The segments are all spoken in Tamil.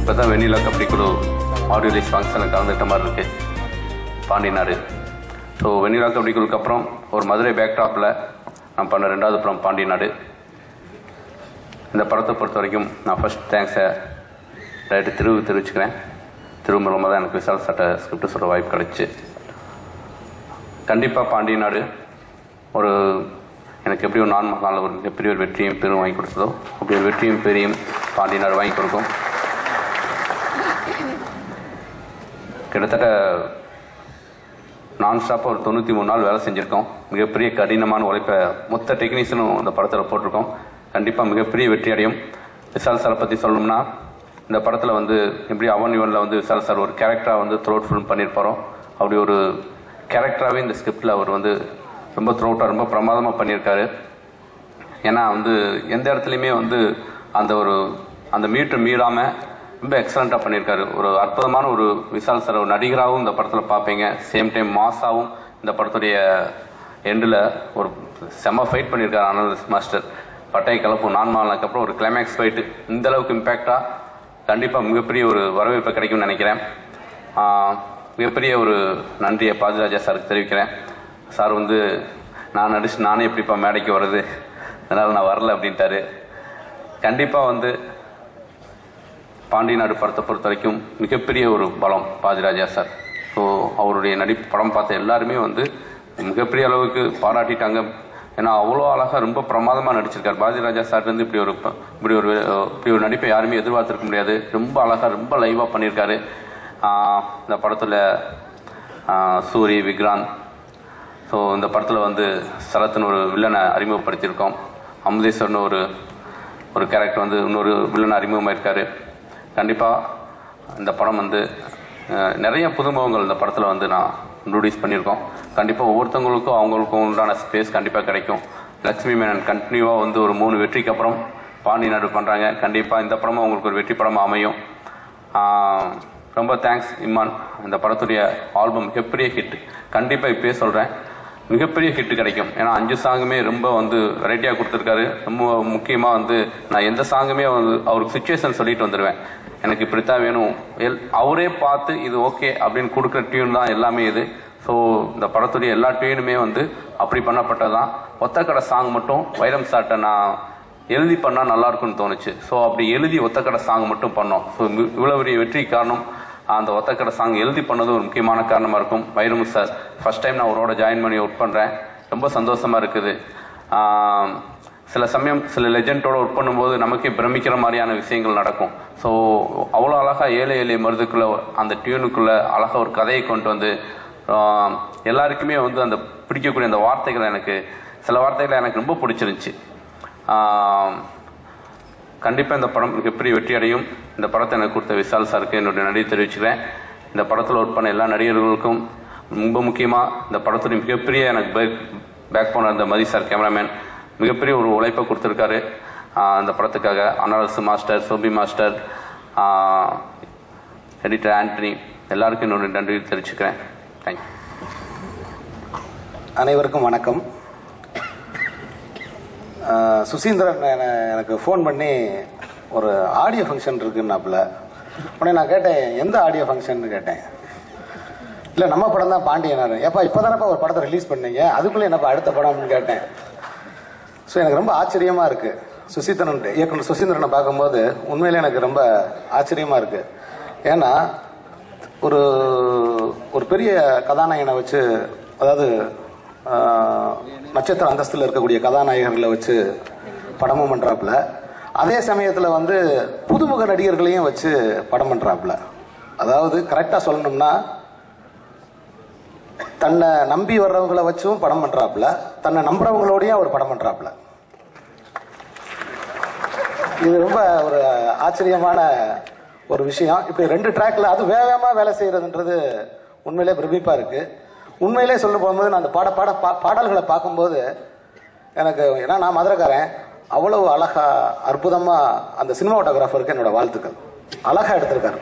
இப்போ தான் வெண்ணிலா கபடி குழு ஆடியோ ரிலீஸ் ஃபங்க்ஷனில் கலந்துக்கிட்ட மாதிரி இருக்கு. பாண்டி நாடு. ஸோ வெண்ணிலா கபடி குழுக்கு அப்புறம் ஒரு மதுரை பேக்டாப்பில் நான் பண்ண ரெண்டாவது படம் பாண்டி நாடு. இந்த படத்தை பொறுத்த வரைக்கும் நான் ஃபஸ்ட் தேங்க்ஸை ரைட்டு திருவு தெரிவிச்சுக்கிறேன். திரு மூலமாக தான் எனக்கு விசால் சட்ட ஸ்கிரிப்ட் சொல்கிற வாய்ப்பு கிடச்சி. கண்டிப்பாக பாண்டிய நாடு ஒரு எனக்கு எப்படி ஒரு நான் மகாலில் ஒரு மிகப்பெரிய ஒரு வெற்றியும் பெரும் வாங்கி கொடுத்ததோ அப்படி ஒரு வெற்றியும் பெரியும் பாண்டிய வாங்கி கொடுக்கும். கிட்டத்தட்ட நான்ஸ்டாப்பாக ஒரு தொண்ணூற்றி மூணு நாள் வேலை செஞ்சுருக்கோம். மிகப்பெரிய கடினமான உழைப்பை மொத்த டெக்னீஷியனும் இந்த படத்தில் போட்டிருக்கோம். கண்டிப்பாக மிகப்பெரிய வெற்றி அடையும். விசால் சாரை பற்றி சொல்லணும்னா இந்த படத்தில் வந்து எப்படி அவன் யுவனில் வந்து விசால் சார் ஒரு கேரக்டராக வந்து த்ரோட் ஃபிலிம் பண்ணியிருப்பாரோ அப்படி ஒரு கேரக்டராகவே இந்த ஸ்கிரிப்டில் அவர் வந்து ரொம்ப த்ரோட்டாக ரொம்ப பிரமாதமாக பண்ணியிருக்காரு ஏன்னா வந்து எந்த இடத்துலையுமே வந்து அந்த ஒரு அந்த மீட்டர் மீறாமல் ரொம்ப எக்ஸலண்ட்டாக பண்ணியிருக்காரு. ஒரு அற்புதமான ஒரு விசால் சார் ஒரு நடிகராகவும் இந்த படத்தில் பார்ப்பீங்க. சேம் டைம் மாஸாகவும் இந்த படத்துடைய எண்டில் ஒரு செம ஃபைட் பண்ணியிருக்காரு ஆனந்த் மாஸ்டர். பட்டை கலப்பு நான் மாலினக்கு அப்புறம் ஒரு கிளைமேக்ஸ் ஃபைட்டு இந்த அளவுக்கு இம்பேக்டாக கண்டிப்பாக மிகப்பெரிய ஒரு வரவேற்பு கிடைக்கும்னு நினைக்கிறேன். மிகப்பெரிய ஒரு நன்றியை பாஜராஜா சாருக்கு தெரிவிக்கிறேன். சார் வந்து நான் நடிச்சு நானே எப்படிப்பா மேடைக்கு வர்றது? அதனால் நான் வரல அப்படின்ட்டாரு. கண்டிப்பாக வந்து பாண்டிய நாடு படத்தை பொறுத்த வரைக்கும் மிகப்பெரிய ஒரு பலம் பாதிராஜா சார். ஸோ அவருடைய நடி படம் பார்த்த எல்லாருமே வந்து மிகப்பெரிய அளவுக்கு பாராட்டிட்டாங்க. ஏன்னா அவ்வளோ அழகாக ரொம்ப பிரமாதமாக நடிச்சிருக்கார். பாரதிராஜா சார் வந்து இப்படி ஒரு இப்படி ஒரு இப்படி ஒரு நடிப்பை யாருமே எதிர்பார்த்திருக்க முடியாது. ரொம்ப அழகாக ரொம்ப லைவாக பண்ணியிருக்காரு. இந்த படத்தில் சூரி விக்ராந்த். ஸோ இந்த படத்தில் வந்து சரத்னு ஒரு வில்லனை அறிமுகப்படுத்தியிருக்கோம். அமுதேஸ்வர்னு ஒரு ஒரு கேரக்டர் வந்து இன்னொரு வில்லன் அறிமுகமாயிருக்காரு. கண்டிப்பாக இந்த படம் வந்து நிறைய புதுமுகங்கள் இந்த படத்தில் வந்து நான் இன்ட்ரடியூஸ் பண்ணியிருக்கோம். கண்டிப்பாக ஒவ்வொருத்தவங்களுக்கும் அவங்களுக்கும் உண்டான ஸ்பேஸ் கண்டிப்பாக கிடைக்கும். லக்ஷ்மி மேனன் கண்டினியூவாக வந்து ஒரு மூணு வெற்றிக்கு அப்புறம் பாண்டி நாடு பண்ணுறாங்க கண்டிப்பாக இந்த படமும் அவங்களுக்கு ஒரு வெற்றி படமாக அமையும். ரொம்ப தேங்க்ஸ் இம்மான். இந்த படத்துடைய ஆல்பம் எப்படியே ஹிட் கண்டிப்பாக இப்பயே சொல்கிறேன் மிகப்பெரிய ஹிட் கிடைக்கும். ஏன்னா அஞ்சு சாங்குமே ரொம்ப வந்து வெரைட்டியாக கொடுத்துருக்காரு. ரொம்ப முக்கியமாக வந்து நான் எந்த சாங்குமே வந்து அவருக்கு சுச்சுவேஷன் சொல்லிட்டு வந்துடுவேன் எனக்கு இப்படித்தான் வேணும். எல் அவரே பார்த்து இது ஓகே அப்படின்னு கொடுக்குற டியூன் தான் எல்லாமே இது. ஸோ இந்த படத்துடைய எல்லா டியூனுமே வந்து அப்படி பண்ணப்பட்டது தான் ஒத்தக்கடை சாங் மட்டும் வைரம் சாட்டை நான் எழுதி பண்ணால் நல்லா இருக்கும்னு தோணுச்சு. ஸோ அப்படி எழுதி ஒத்தக்கடை சாங் மட்டும் பண்ணோம். ஸோ இவ்வளோ பெரிய வெற்றி காரணம் அந்த ஒத்தக்கடை சாங் எழுதி பண்ணது ஒரு முக்கியமான காரணமாக இருக்கும். வைரமு சார் ஃபர்ஸ்ட் டைம் நான் அவரோட ஜாயின் பண்ணி ஒர்க் பண்ணுறேன் ரொம்ப சந்தோஷமாக இருக்குது. சில சமயம் சில லெஜெண்டோட ஒர்க் பண்ணும்போது நமக்கே பிரமிக்கிற மாதிரியான விஷயங்கள் நடக்கும். ஸோ அவ்வளோ அழகாக ஏழை ஏழை மருதுக்குள்ளே அந்த டியூனுக்குள்ளே அழகாக ஒரு கதையை கொண்டு வந்து எல்லாருக்குமே வந்து அந்த பிடிக்கக்கூடிய அந்த வார்த்தைகள் எனக்கு சில வார்த்தைகளை எனக்கு ரொம்ப பிடிச்சிருந்துச்சி. கண்டிப்பாக இந்த படம் மிகப்பெரிய வெற்றி அடையும் இந்த படத்தை எனக்கு கொடுத்த விசால் சாருக்கு என்னுடைய நடிகை தெரிவிச்சுக்கிறேன். இந்த படத்தில் ஒர்க் பண்ண எல்லா நடிகர்களுக்கும் ரொம்ப முக்கியமாக இந்த படத்துடைய மிகப்பெரிய எனக்கு பேக் பேக் போன இந்த மதி சார் கேமராமேன் மிகப்பெரிய ஒரு உழைப்பை கொடுத்துருக்காரு. அந்த படத்துக்காக Anal Arasu master Shobi master editor Antony எல்லாருக்கும் என்னுடைய நன்றி தெரிவிச்சுக்கிறேன். தேங்க்யூ அனைவருக்கும் வணக்கம். சுசீந்திரன் எனக்கு ஃபோன் பண்ணி ஒரு ஆடியோ ஃபங்க்ஷன் இருக்குன்னாப்புல உடனே நான் கேட்டேன் எந்த ஆடியோ ஃபங்க்ஷன் கேட்டேன். இல்லை நம்ம படம் தான் பாண்டியனார். ஏப்பா இப்போ தானப்பா ஒரு படத்தை ரிலீஸ் பண்ணீங்க? அதுக்குள்ளே என்னப்பா அடுத்த படம்னு கேட்டேன். ஸோ எனக்கு ரொம்ப ஆச்சரியமாக இருக்குது சுசீந்திரன் இயக்குனர் சுசீந்திரனை பார்க்கும்போது உண்மையிலே எனக்கு ரொம்ப ஆச்சரியமாக இருக்குது ஏன்னா ஒரு ஒரு பெரிய கதாநாயகனை வச்சு அதாவது நட்சத்திர அந்தஸ்தில் இருக்கக்கூடிய கதாநாயகர்களை வச்சு படமும் பண்ணுறாப்புல அதே சமயத்தில் வந்து புதுமுக நடிகர்களையும் வச்சு படம் பண்ணுறாப்புல அதாவது கரெக்டாக சொல்லணும்னா தன்னை நம்பி வர்றவங்களை வச்சும் படம் பண்ணுறாப்புல தன்னை நம்புறவங்களோடையும் அவர் படம் பண்ணுறாப்புல இது ரொம்ப ஒரு ஆச்சரியமான ஒரு விஷயம். இப்போ ரெண்டு ட்ராக்ல அது வேகமாக வேலை செய்யறதுன்றது உண்மையிலே பிரமிப்பாக இருக்குது உண்மையிலே சொல்ல போகும்போது நான் அந்த பாட பாட பா- பாடல்களை பார்க்கும்போது எனக்கு ஏன்னா நான் மதுரைக்காரன் அவ்வளவு அழகா அற்புதமா அந்த சினிமாட்டோகிராஃபருக்கு என்னோட வாழ்த்துக்கள். அழகா எடுத்திருக்காரு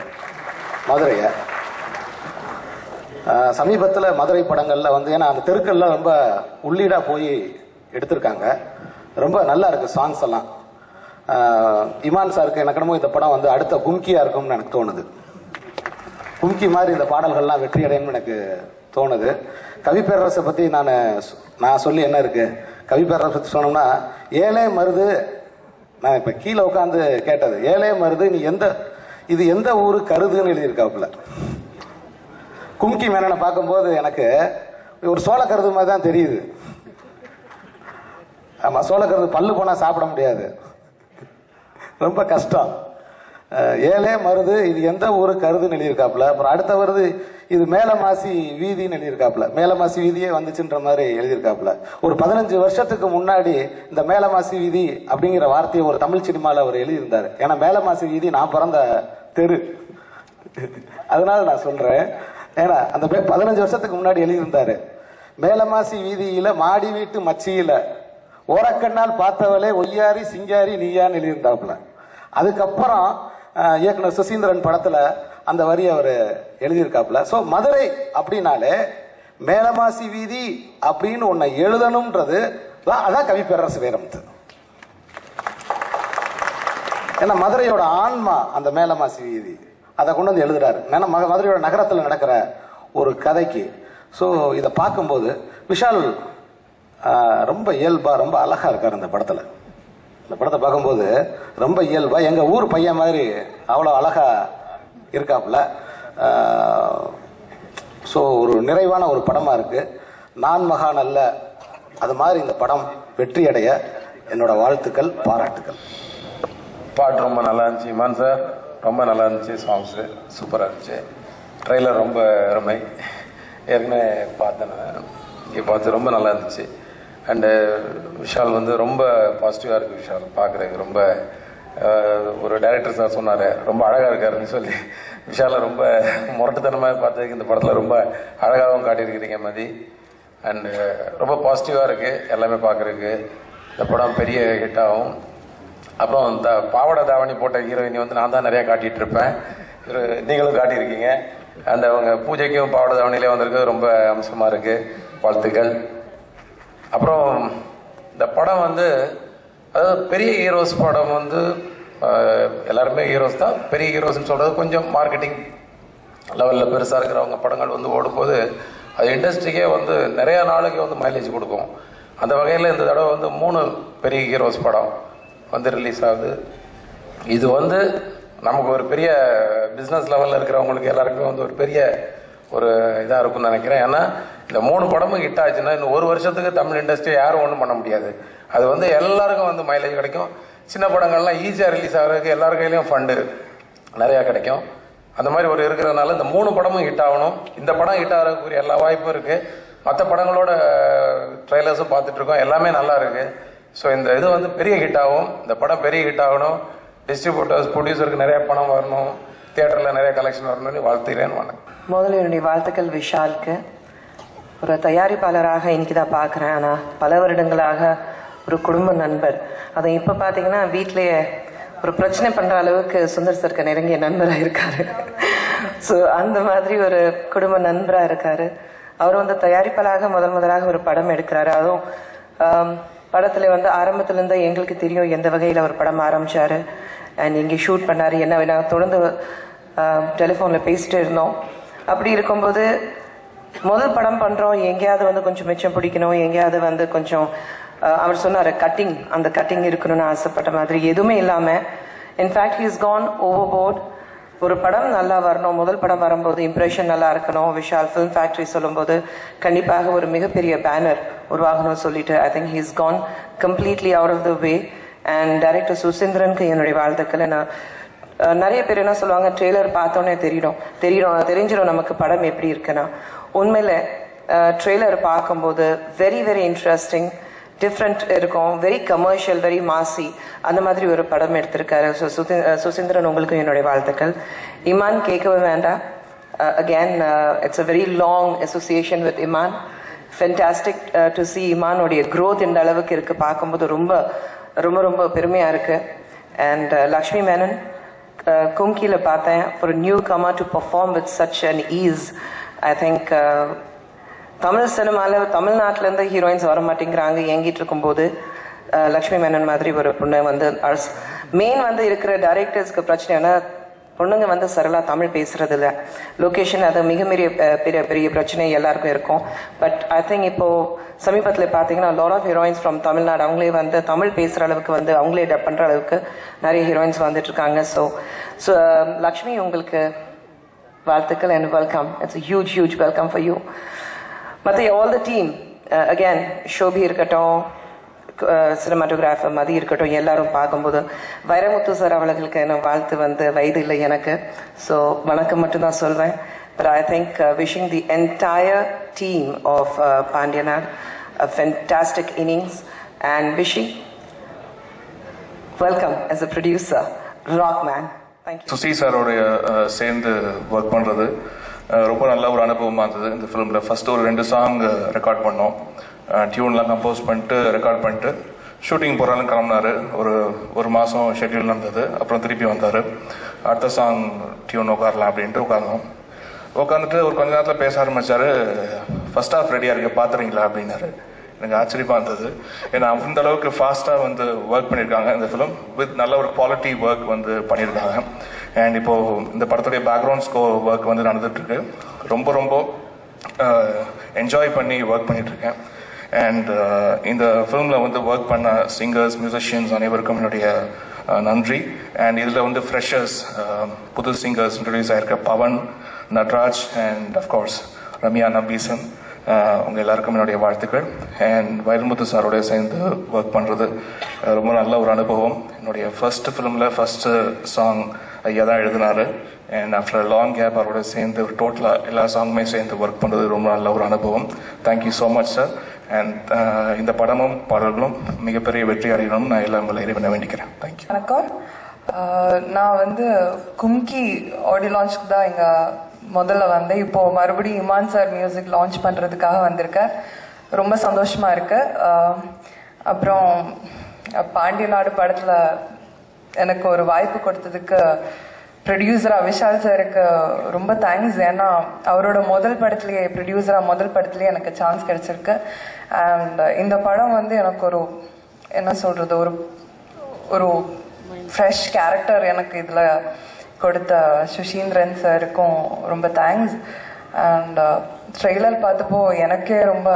மதுரையை. சமீபத்தில் மதுரை படங்கள்ல வந்து ஏன்னா அந்த தெருக்கள்லாம் ரொம்ப உள்ளீடா போய் எடுத்திருக்காங்க. ரொம்ப நல்லா இருக்கு சாங்ஸ் எல்லாம். இமான் சாருக்கு எனக்கு என்னமோ இந்த படம் வந்து அடுத்த கும்கியா இருக்கும்னு எனக்கு தோணுது. கும்கி மாதிரி இந்த பாடல்கள்லாம் வெற்றி அடையணும்னு எனக்கு தோணுது. கவி பேரரசை பற்றி நான் நான் சொல்லி என்ன இருக்கு? கவி பேரரசை பற்றி சொன்னோம்னா ஏழே மருது நான் இப்போ கீழே உட்காந்து கேட்டது ஏழே மருது நீ எந்த இது எந்த ஊரு கருதுன்னு எழுதியிருக்காப்புல? கும்கி மேனனை பார்க்கும்போது எனக்கு ஒரு சோள கருது மாதிரி தான் தெரியுது. ஆமாம் சோள கருது பல்லு போனால் சாப்பிட முடியாது. ரொம்ப கஷ்டம். ஏழே மருது இது எந்த ஊரு கருதுன்னு எழுதியிருக்காப்புல. அப்புறம் அடுத்த வருது இது மேலமாசி வீதின்னு எழுதியிருக்காப்புல. மேலமாசி வீதியே வந்துச்சுன்ற மாதிரி எழுதியிருக்காப்புல. ஒரு பதினஞ்சு வருஷத்துக்கு முன்னாடி இந்த மேலமாசி வீதி அப்படிங்கிற வார்த்தையை ஒரு தமிழ் சினிமாவில் அவர் எழுதியிருந்தார். ஏன்னா மேலமாசி வீதி நான் பிறந்த தெரு. அதனால நான் சொல்றேன். ஏன்னா அந்த பேர் பதினஞ்சு வருஷத்துக்கு முன்னாடி எழுதியிருந்தாரு. மேலமாசி வீதியில மாடி வீட்டு மச்சியில ஓரக்கண்ணால் பார்த்தவளே ஒய்யாரி சிங்காரி நீயான்னு எழுதியிருந்தாப்புல. அதுக்கப்புறம் இயக்குனர் சுசீந்திரன் படத்தில் அந்த வரி அவர் எழுதியிருக்காப்புல. ஸோ மதுரை அப்படின்னாலே மேலமாசி வீதி அப்படின்னு ஒன்னை எழுதணுன்றது தான் அதான் கவி பேரரசு வேரமுத்து ஏன்னா மதுரையோட ஆன்மா அந்த மேலமாசி வீதி அதை கொண்டு வந்து எழுதுறாரு. ஏன்னா மதுரையோட நகரத்தில் நடக்கிற ஒரு கதைக்கு. ஸோ இதை பார்க்கும்போது விஷால் ரொம்ப இயல்பாக ரொம்ப அழகாக இருக்கார் இந்த படத்தில். இந்த படத்தை பார்க்கும்போது ரொம்ப இயல்பா எங்க ஊர் பையன் மாதிரி அவ்வளோ அழகா இருக்காப்புல. ஸோ ஒரு நிறைவான ஒரு படமா இருக்கு. நான் மகான் அல்ல. அது மாதிரி இந்த படம் வெற்றி அடைய என்னோட வாழ்த்துக்கள் பாராட்டுக்கள். பாட்டு ரொம்ப நல்லா இருந்துச்சு. இமான் சார் ரொம்ப நல்லா இருந்துச்சு. சாங்ஸு சூப்பராக இருந்துச்சு. ட்ரெய்லர் ரொம்ப அருமை. ஏற்கனவே பார்த்தேன் இங்கே பார்த்து ரொம்ப நல்லா இருந்துச்சு. அண்டு uh, விஷால் வந்து ரொம்ப பாசிட்டிவாக இருக்குது விஷால் பார்க்குறதுக்கு ரொம்ப uh, ஒரு டைரக்டர் சார் சொன்னார் ரொம்ப அழகாக இருக்காருன்னு சொல்லி. விஷாலை ரொம்ப முரட்டுத்தனமாக பார்த்ததுக்கு இந்த படத்தில் ரொம்ப அழகாகவும் காட்டியிருக்கிறீங்க மதி. அண்டு uh, ரொம்ப பாசிட்டிவாக இருக்குது எல்லாமே பார்க்குறதுக்கு. இந்த படம் பெரிய ஹிட் ஆகும். அப்புறம் இந்த பாவாடை தாவணி போட்ட ஹீரோயினி வந்து நான் தான் நிறைய காட்டிட்டு இருப்பேன் நீங்களும் காட்டியிருக்கீங்க. அந்த அவங்க பூஜைக்கும் பாவாடை தாவணியிலே வந்திருக்கு ரொம்ப அம்சமா இருக்கு. வாழ்த்துக்கள். அப்புறம் இந்த படம் வந்து அதாவது பெரிய ஹீரோஸ் படம் வந்து எல்லாருமே ஹீரோஸ் தான். பெரிய ஹீரோஸ்னு சொல்கிறது கொஞ்சம் மார்க்கெட்டிங் லெவலில் பெருசாக இருக்கிறவங்க படங்கள் வந்து ஓடும்போது அது இண்டஸ்ட்ரிக்கே வந்து நிறையா நாளைக்கு வந்து மைலேஜ் கொடுக்கும். அந்த வகையில் இந்த தடவை வந்து மூணு பெரிய ஹீரோஸ் படம் வந்து ரிலீஸ் ஆகுது. இது வந்து நமக்கு ஒரு பெரிய பிஸ்னஸ் லெவலில் இருக்கிறவங்களுக்கு எல்லாருக்குமே வந்து ஒரு பெரிய ஒரு இதாக இருக்கும்னு நினைக்கிறேன். ஏன்னா இந்த மூணு படமும் ஹிட் ஆச்சுன்னா இன்னும் ஒரு வருஷத்துக்கு தமிழ் இண்டஸ்ட்ரி யாரும் ஒன்றும் பண்ண முடியாது. அது வந்து எல்லாருக்கும் வந்து மைலேஜ் கிடைக்கும். சின்ன படங்கள்லாம் ஈஸியாக ரிலீஸ் ஆகிறதுக்கு எல்லார் கையிலையும் ஃபண்டு நிறையா கிடைக்கும். அந்த மாதிரி ஒரு இருக்கிறதுனால இந்த மூணு படமும் ஹிட் ஆகணும். இந்த படம் ஹிட் ஆகிறதுக்குரிய எல்லா வாய்ப்பும் இருக்குது மற்ற படங்களோட ட்ரெய்லர்ஸும் பார்த்துட்ருக்கோம் எல்லாமே நல்லா இருக்குது ஸோ இந்த இது வந்து பெரிய ஹிட் ஆகும். இந்த படம் பெரிய ஹிட் ஆகணும். டிஸ்ட்ரிபியூட்டர்ஸ் ப்ரொடியூசருக்கு நிறைய பணம் வரணும். தியேட்டரில் நிறைய கலெக்ஷன் வரணும்னு வாழ்த்துகிறேன். வணக்கம். முதல்ல என்னுடைய வாழ்த்துக்கள் விஷாலுக்கு. ஒரு தயாரிப்பாளராக இன்னைக்கு தான் பார்க்குறேன். ஆனால் பல வருடங்களாக ஒரு குடும்ப நண்பர். அதை இப்போ பார்த்தீங்கன்னா வீட்டிலேயே ஒரு பிரச்சனை பண்ணுற அளவுக்கு சுந்தர் சர்க்க நெருங்கிய நண்பராக இருக்காரு. ஸோ அந்த மாதிரி ஒரு குடும்ப நண்பராக இருக்காரு. அவர் வந்து தயாரிப்பாளராக முதல் முதலாக ஒரு படம் எடுக்கிறாரு. அதுவும் படத்தில் வந்து ஆரம்பத்துலேருந்து எங்களுக்கு தெரியும் எந்த வகையில் அவர் படம் ஆரம்பித்தார் அண்ட் இங்கே ஷூட் பண்ணார் என்ன வேணா தொடர்ந்து டெலிஃபோனில் பேசிட்டு இருந்தோம். அப்படி இருக்கும்போது முதல் படம் பண்றோம். எங்கேயாவது வந்து கொஞ்சம் மிச்சம் பிடிக்கணும். எங்கேயாவது வந்து கொஞ்சம் அவர் சொன்னாரு கட்டிங் அந்த கட்டிங் இருக்கணும்னு ஆசைப்பட்ட மாதிரி எதுவுமே இல்லாம. In fact he's gone overboard ஒரு படம் நல்லா வரணும். முதல் படம் வரும்போது இம்ப்ரெஷன் நல்லா இருக்கணும். விஷால் ஃபிலிம் ஃபேக்டரி சொல்லும்போது கண்டிப்பாக ஒரு மிகப்பெரிய பேனர் உருவாகணும்னு சொல்லிட்டு I think he's gone completely out of the way and director சுசீந்திரனுக்கு என்னுடைய வாழ்த்துக்களை நான் நிறைய பேர் என்ன சொல்லுவாங்க ட்ரெய்லர் பார்த்தோன்னே தெரியும் தெரியும் தெரிஞ்சிடும் நமக்கு படம் எப்படி இருக்குன்னா. உண்மையில ட்ரெய்லர் பார்க்கும்போது வெரி வெரி இன்ட்ரெஸ்டிங் டிஃப்ரெண்ட் இருக்கும். Very commercial very massy. அந்த மாதிரி ஒரு படம் எடுத்திருக்காரு. ஸோ சுசீந்திரன் உங்களுக்கு என்னுடைய வாழ்த்துக்கள். இமான் கேட்கவே வேண்டாம். Again it's a very long association with Imman. Fantastic to see இமானுடைய growth இந்த அளவுக்கு இருக்கு. பார்க்கும்போது ரொம்ப ரொம்ப ரொம்ப பெருமையா இருக்கு. அண்ட் லக்ஷ்மி மேனன் கும்கியில் பார்த்தேன் ஒரு newcomer to perform with such an ease I think Tamil சினிமாவில் தமிழ்நாட்டிலேருந்து ஹீரோயின்ஸ் வர மாட்டேங்கிறாங்க. ஏங்கிட்டு இருக்கும்போது uh, லக்ஷ்மி மேனன் மாதிரி ஒரு பொண்ணு வந்து மெயின் வந்து இருக்கிற டைரக்டர்ஸ்க்கு பிரச்சனைனா பொண்ணுங்க வந்து சரளா தமிழ் பேசுறது இல்ல லொகேஷன் அது மிக பெரிய பெரிய பெரிய பிரச்சனை எல்லாருக்கும் இருக்கும். பட் ஐ திங்க் இப்போ சமீபத்தில் பார்த்தீங்கன்னா lot of heroines from Tamil Nadu அவங்களே வந்து தமிழ் பேசுற அளவுக்கு வந்து அவங்களே டப் பண்ற அளவுக்கு நிறைய ஹீரோயின்ஸ் வந்துட்டு இருக்காங்க. ஸோ ஸோ லக்ஷ்மி உங்களுக்கு வாழ்த்துக்கள் and welcome it's huge huge welcome for you மற்ற all the team again Shobi இருக்கட்டும் சினிமாட்டோகிராஃபர் மதி இருக்கட்டும் எல்லாரும் பார்க்கும்போது வைரமுத்து சார் அவர்களுக்கு என்ன வாழ்த்து வந்து வயது இல்லை எனக்கு. ஸோ வணக்கம் மட்டும்தான் சொல்வேன். But I think wishing the entire team of Pandiyanar fantastic innings and wishing welcome as a producer rock man thank you. Susi சாரோடைய uh, சேர்ந்து ஒர்க் பண்ணுறது uh, ரொம்ப நல்ல ஒரு அனுபவமாக இருந்தது. இந்த ஃபிலிமில் ஃபஸ்ட்டு ஒரு ரெண்டு சாங் ரெக்கார்ட் uh, பண்ணோம். டியூன்லாம் கம்போஸ் பண்ணிட்டு ரெக்கார்ட் பண்ணிட்டு ஷூட்டிங் போகிறாலும் கிளம்புனாரு. ஒரு ஒரு மாதம் ஷெட்யூல் நடந்தது. அப்புறம் திருப்பி வந்தார். அடுத்த சாங் டியூன் உட்காரலாம் அப்படின்ட்டு உட்காந்தோம் உட்காந்துட்டு ஒரு கொஞ்ச நேரத்தில் பேச ஆரம்பிச்சாரு. ஃபர்ஸ்ட் ஆஃப் ரெடியாக இருக்கு பார்த்துறீங்களா அப்படின்னாரு. எனக்கு ஆச்சரியமாக இருந்தது. ஏன்னா அந்த அளவுக்கு ஃபாஸ்ட்டாக வந்து ஒர்க் பண்ணியிருக்காங்க இந்த ஃபிலிம் வித் நல்ல ஒரு குவாலிட்டி ஒர்க் வந்து பண்ணியிருக்காங்க அண்ட் இப்போது இந்த படத்துடைய பேக்ரவுண்ட் ஸ்கோ ஒர்க் வந்து நடந்துகிட்ருக்கு ரொம்ப ரொம்ப என்ஜாய் பண்ணி ஒர்க் பண்ணிகிட்ருக்கேன் அண்ட் இந்த ஃபிலிமில் வந்து ஒர்க் பண்ண சிங்கர்ஸ் மியூசிஷியன்ஸ் அனைவருக்கும் என்னுடைய uh, நன்றி. அண்ட் இதில் வந்து ஃப்ரெஷர்ஸ் uh, புது singers introduce ஆகிருக்க Pavan Natraj and of course Ramya Nabeesan உங்கள் uh, உங்க எல்லாருக்கும் என்னுடைய வாழ்த்துக்கள். அண்ட் வைரமுத்து சாரோட சேர்ந்து ஒர்க் பண்ணுறது ரொம்ப நல்ல ஒரு அனுபவம். என்னுடைய ஃபர்ஸ்ட் ஃபிலிமில் ஃபர்ஸ்ட் சாங் ஐயா தான் எழுதினாரு. அண்ட் ஆஃப்டர் லாங் கேப் அவரோட சேர்ந்து டோட்டலாக எல்லா சாங்குமே சேர்ந்து ஒர்க் பண்ணுறது ரொம்ப நல்ல ஒரு அனுபவம். Thank you so much sir and uh, இந்த படமும் பாடல்களும் மிகப்பெரிய வெற்றி அடையணும் நான் எல்லாம் உங்களை இறைவனை வேண்டிக்கிறேன். தேங்க்யூ வணக்கம். நான் வந்து கும்கி ஆடியோ லான்ச்சுக்கு தான் எங்கள் முதல்ல வந்தேன். இப்போ மறுபடியும் இமான் சார் மியூசிக் லான்ச் பண்றதுக்காக வந்திருக்கேன். ரொம்ப சந்தோஷமா இருக்கு. அப்புறம் பாண்டிய நாடு படத்துல எனக்கு ஒரு வாய்ப்பு கொடுத்ததுக்கு ப்ரொடியூசரா விஷால் சாருக்கு ரொம்ப தேங்க்ஸ் ஏன்னா அவரோட முதல் படத்துலயே ப்ரொடியூசரா முதல் படத்துலயே எனக்கு சான்ஸ் கிடைச்சிருக்கு. அண்ட் இந்த படம் வந்து எனக்கு ஒரு என்ன சொல்றது ஒரு ஒரு ஃப்ரெஷ் கேரக்டர் எனக்கு இதில் கொடுத்த சுஷீந்திரன் சாருக்கும் ரொம்ப தேங்க்ஸ் அண்ட் ட்ரெய்லர் பார்த்தப்போ எனக்கே ரொம்ப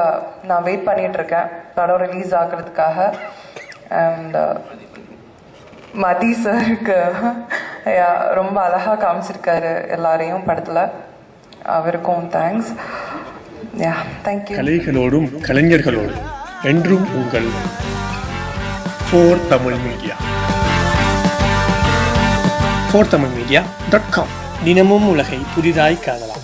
நான் வெயிட் பண்ணிட்டு இருக்கேன் படம் ரிலீஸ் ஆகுறதுக்காக. அண்ட் மதி சாருக்கு ரொம்ப அழகா காமிச்சிருக்காரு எல்லாரையும் படத்துல. அவருக்கும் தேங்க்ஸ் யா தேங்க்யூ கலைகளோடும் கலைஞர்களோடும் என்றும் உங்கள் four Tamil media four Tamil media dot com தினமும் உலகை புதிதாய் காணலாம்.